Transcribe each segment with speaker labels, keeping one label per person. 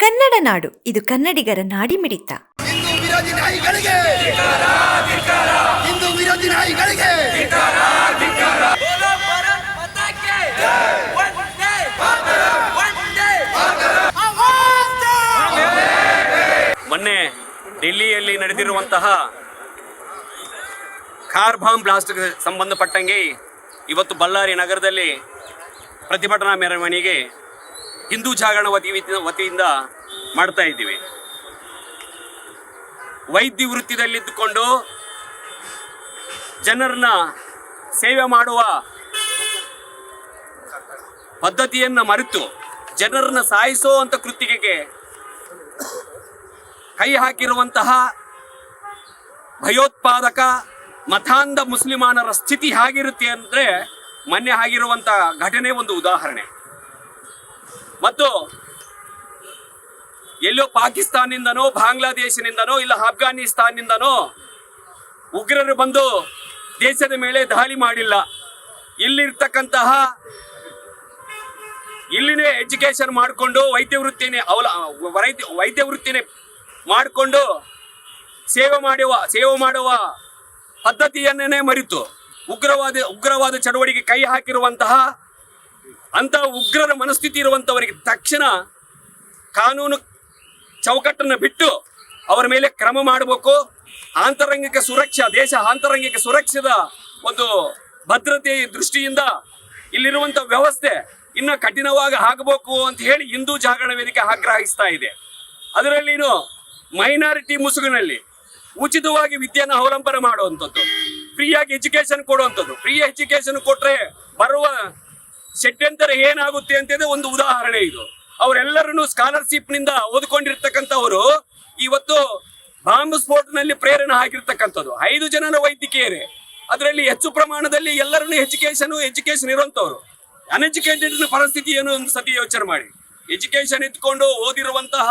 Speaker 1: ಕನ್ನಡ ನಾಡು ಇದು ಕನ್ನಡಿಗರ
Speaker 2: ನಾಡಿ ಮಿಡಿತ.
Speaker 3: ಮೊನ್ನೆ ಡೆಲ್ಲಿಯಲ್ಲಿ ನಡೆದಿರುವಂತಹ ಕಾರ್ ಬಾಂಬ್ ಬ್ಲಾಸ್ಟ್ ಸಂಬಂಧಪಟ್ಟಂಗೆ ಇವತ್ತು ಬಳ್ಳಾರಿ ನಗರದಲ್ಲಿ ಪ್ರತಿಭಟನಾ ಮೆರವಣಿಗೆ ಹಿಂದೂ ಜಾಗರಣ ವತಿ ವತಿಯಿಂದ ಮಾಡ್ತಾ ಇದ್ದೀವಿ. ವೈದ್ಯ ವೃತ್ತಿಯಲ್ಲಿದ್ದುಕೊಂಡು ಜನರನ್ನ ಸೇವೆ ಮಾಡುವ ಪದ್ಧತಿಯನ್ನ ಮರೆತು ಜನರನ್ನ ಸಾಯಿಸೋ ಅಂತ ಕೃತಿಗೆ ಕೈ ಹಾಕಿರುವಂತಹ ಭಯೋತ್ಪಾದಕ ಮತಾಂಧ ಮುಸ್ಲಿಮಾನರ ಸ್ಥಿತಿ ಹೇಗಿರುತ್ತೆ ಅಂದರೆ ಮೊನ್ನೆ ಆಗಿರುವಂತಹ ಘಟನೆ ಒಂದು ಉದಾಹರಣೆ. ಮತ್ತು ಎಲ್ಲೋ ಪಾಕಿಸ್ತಾನದಿಂದನೋ ಬಾಂಗ್ಲಾದೇಶನಿಂದನೋ, ಇಲ್ಲ ಅಫ್ಘಾನಿಸ್ತಾನದಿಂದನೋ ಉಗ್ರರು ಬಂದು ದೇಶದ ಮೇಲೆ ದಾಳಿ ಮಾಡಿಲ್ಲ. ಇಲ್ಲಿರ್ತಕ್ಕಂತಹ ಇಲ್ಲಿನೇ ಎಜುಕೇಶನ್ ಮಾಡಿಕೊಂಡು ವೈದ್ಯ ವೃತ್ತಿನೇ ಅವಲ ವೈದ್ಯ ವೈದ್ಯ ವೃತ್ತಿನೇ ಮಾಡಿಕೊಂಡು ಸೇವೆ ಮಾಡುವ ಸೇವೆ ಮಾಡುವ ಪದ್ಧತಿಯನ್ನೇ ಮರೆತು. ಉಗ್ರವಾದ ಉಗ್ರವಾದ ಚಟುವಟಿಕೆ ಕೈ ಹಾಕಿರುವಂತಹ ಅಂತ ಉಗ್ರರ ಮನಸ್ಥಿತಿ ಇರುವಂತವರಿಗೆ ತಕ್ಷಣ ಕಾನೂನು ಚೌಕಟ್ಟನ್ನು ಬಿಟ್ಟು ಅವರ ಮೇಲೆ ಕ್ರಮ ಮಾಡಬೇಕು. ಆಂತರಂಗಿಕ ಸುರಕ್ಷಾ, ದೇಶ ಆಂತರಂಗಿಕ ಸುರಕ್ಷದ ಒಂದು ಭದ್ರತೆ ದೃಷ್ಟಿಯಿಂದ ಇಲ್ಲಿರುವಂತ ವ್ಯವಸ್ಥೆ ಇನ್ನ ಕಠಿಣವಾಗಿ ಆಗಬೇಕು ಅಂತ ಹೇಳಿ ಹಿಂದೂ ಜಾಗರಣ ವೇದಿಕೆ ಆಗ್ರಹಿಸ್ತಾ ಇದೆ. ಅದರಲ್ಲಿನು ಮೈನಾರಿಟಿ ಮುಸುಗಿನಲ್ಲಿ ಉಚಿತವಾಗಿ ವಿದ್ಯೆಯನ್ನು ಅವಲಂಬನೆ ಮಾಡುವಂಥದ್ದು. ಫ್ರೀಯಾಗಿ ಎಜುಕೇಶನ್ ಕೊಡುವಂಥದ್ದು. ಫ್ರೀ ಎಜುಕೇಶನ್ ಕೊಟ್ಟರೆ ಬರುವ ಷಡ್ಯಂತರ ಏನಾಗುತ್ತೆ ಅಂತಂದ್ರೆ ಒಂದು ಉದಾಹರಣೆ ಇದು. ಅವರೆಲ್ಲರನ್ನು ಸ್ಕಾಲರ್ಶಿಪ್ನಿಂದ ಓದ್ಕೊಂಡಿರ್ತಕ್ಕಂಥವರು ಇವತ್ತು ಬಾಂಬ್ ಸ್ಫೋಟನಲ್ಲಿ ಪ್ರೇರಣೆ ಆಗಿರ್ತಕ್ಕಂಥದ್ದು ಐದು ಜನನ ವೈದ್ಯಕೀಯರೇ. ಅದರಲ್ಲಿ ಹೆಚ್ಚು ಪ್ರಮಾಣದಲ್ಲಿ ಎಲ್ಲರನ್ನು ಎಜುಕೇಶನ್ ಎಜುಕೇಶನ್ ಇರುವಂತವ್ರು ಅನ್ಎಜುಕೇಟೆಡ್ ಪರಿಸ್ಥಿತಿ ಏನು ಒಂದು ಸತಿ ಯೋಚನೆ ಮಾಡಿ. ಎಜುಕೇಶನ್ ಇಟ್ಕೊಂಡು ಓದಿರುವಂತಹ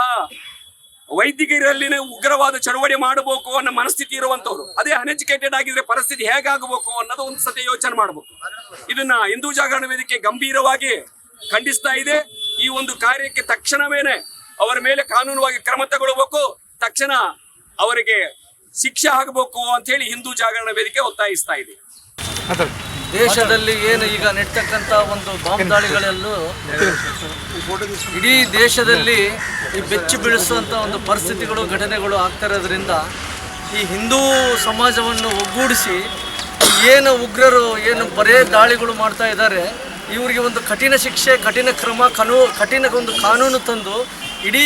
Speaker 3: ವೈದ್ಯಕೀಯರಲ್ಲಿನೇ ಉಗ್ರವಾದ ಚಳವಳಿ ಮಾಡಬೇಕು ಅನ್ನೋ ಮನಸ್ಥಿತಿ ಇರುವಂತವ್ರು ಅದೇ ಅನ್ಎಜುಕೇಟೆಡ್ ಆಗಿದ್ರೆ ಪರಿಸ್ಥಿತಿ ಹೇಗಾಗಬೇಕು ಅನ್ನೋದು ಒಂದು ಸತಿ ಯೋಚನೆ ಮಾಡಬೇಕು. ಇದನ್ನ ಹಿಂದೂ ಜಾಗರಣ ವೇದಿಕೆ ಗಂಭೀರವಾಗಿ ಖಂಡಿಸ್ತಾ ಇದೆ. ಈ ಒಂದು ಕಾರ್ಯಕ್ಕೆ ತಕ್ಷಣವೇನೆ ಅವರ ಮೇಲೆ ಕಾನೂನುವಾಗಿ ಕ್ರಮ ತಗೊಳ್ಬೇಕು. ತಕ್ಷಣ ಅವರಿಗೆ ಶಿಕ್ಷೆ ಆಗಬೇಕು ಅಂತ ಹೇಳಿ ಹಿಂದೂ ಜಾಗರಣ ವೇದಿಕೆ ಒತ್ತಾಯಿಸ್ತಾ ಇದೆ.
Speaker 4: ದೇಶದಲ್ಲಿ ಏನು ಈಗ ನಡೀತಕ್ಕಂಥ ಒಂದು ಬಾಂಬ್ ದಾಳಿಗಳಲ್ಲೂ ಇಡೀ ದೇಶದಲ್ಲಿ ಈ ಬೆಚ್ಚಿ ಬೀಳಿಸುವಂಥ ಒಂದು ಪರಿಸ್ಥಿತಿಗಳು ಘಟನೆಗಳು ಆಗ್ತಿರೋದ್ರಿಂದ ಈ ಹಿಂದೂ ಸಮಾಜವನ್ನು ಒಗ್ಗೂಡಿಸಿ ಏನು ಉಗ್ರರು ಏನು ಬರೇ ದಾಳಿಗಳು ಮಾಡ್ತಾ ಇದ್ದಾರೆ ಇವರಿಗೆ ಒಂದು ಕಠಿಣ ಶಿಕ್ಷೆ ಕಠಿಣ ಕ್ರಮ ಕನು ಕಠಿಣ ಒಂದು ಕಾನೂನು ತಂದು ಇಡೀ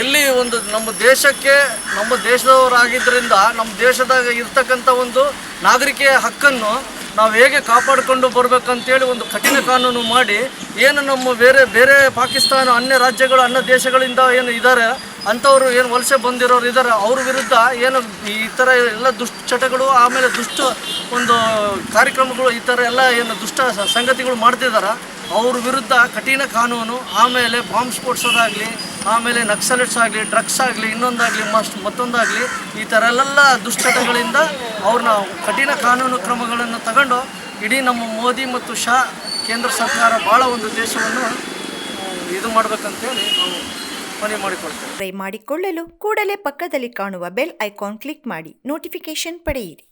Speaker 4: ಎಲ್ಲಿ ಒಂದು ನಮ್ಮ ದೇಶಕ್ಕೆ ನಮ್ಮ ದೇಶದವರಾಗಿದ್ದರಿಂದ ನಮ್ಮ ದೇಶದಾಗ ಇರ್ತಕ್ಕಂಥ ಒಂದು ನಾಗರಿಕೆಯ ಹಕ್ಕನ್ನು ನಾವು ಹೇಗೆ ಕಾಪಾಡಿಕೊಂಡು ಬರಬೇಕಂತೇಳಿ ಒಂದು ಕಠಿಣ ಕಾನೂನು ಮಾಡಿ ಏನು ನಮ್ಮ ಬೇರೆ ಬೇರೆ ಪಾಕಿಸ್ತಾನ, ಅನ್ಯ ರಾಜ್ಯಗಳು, ಅನ್ಯ ದೇಶಗಳಿಂದ ಏನು ಇದ್ದಾರೆ ಅಂಥವ್ರು ಏನು ವಲಸೆ ಬಂದಿರೋರು ಇದ್ದಾರೆ ಅವ್ರ ವಿರುದ್ಧ ಏನು ಈ ಥರ ಎಲ್ಲ ದುಶ್ಚಟಗಳು, ಆಮೇಲೆ ದುಷ್ಟ ಒಂದು ಕಾರ್ಯಕ್ರಮಗಳು ಈ ಥರ ಎಲ್ಲ ಏನು ದುಷ್ಟ ಸಂಗತಿಗಳು ಮಾಡ್ತಿದ್ದಾರೆ ಅವ್ರ ವಿರುದ್ಧ ಕಠಿಣ ಕಾನೂನು, ಆಮೇಲೆ ಬಾಂಬ್ ಸ್ಫೋಟ್ಸೋದಾಗಲಿ ಆಮೇಲೆ ನಕ್ಸಲೆಟ್ಸ್ ಆಗಲಿ, ಡ್ರಗ್ಸ್ ಆಗಲಿ, ಇನ್ನೊಂದಾಗಲಿ ಮಸ್ಟ್ ಮತ್ತೊಂದಾಗಲಿ, ಈ ಥರ ಎಲ್ಲ ದುಶ್ಚಟಗಳಿಂದ ಅವ್ರನ್ನ ಕಠಿಣ ಕಾನೂನು ಕ್ರಮಗಳನ್ನು ತಗೊಂಡು ಇಡೀ ನಮ್ಮ ಮೋದಿ ಮತ್ತು ಶಾ ಕೇಂದ್ರ ಸರ್ಕಾರ ಭಾಳ ಒಂದು ದೇಶವನ್ನು ಇದು ಮಾಡಬೇಕಂತೇಳಿ ನಾವು ಮನೆ ಮಾಡಿಕೊಳ್ತೇವೆ.
Speaker 1: ಟ್ರೈ ಮಾಡಿಕೊಳ್ಳಲು ಕೂಡಲೇ ಪಕ್ಕದಲ್ಲಿ ಕಾಣುವ ಬೆಲ್ ಐಕಾನ್ ಕ್ಲಿಕ್ ಮಾಡಿ ನೋಟಿಫಿಕೇಶನ್ ಪಡೆಯಿರಿ.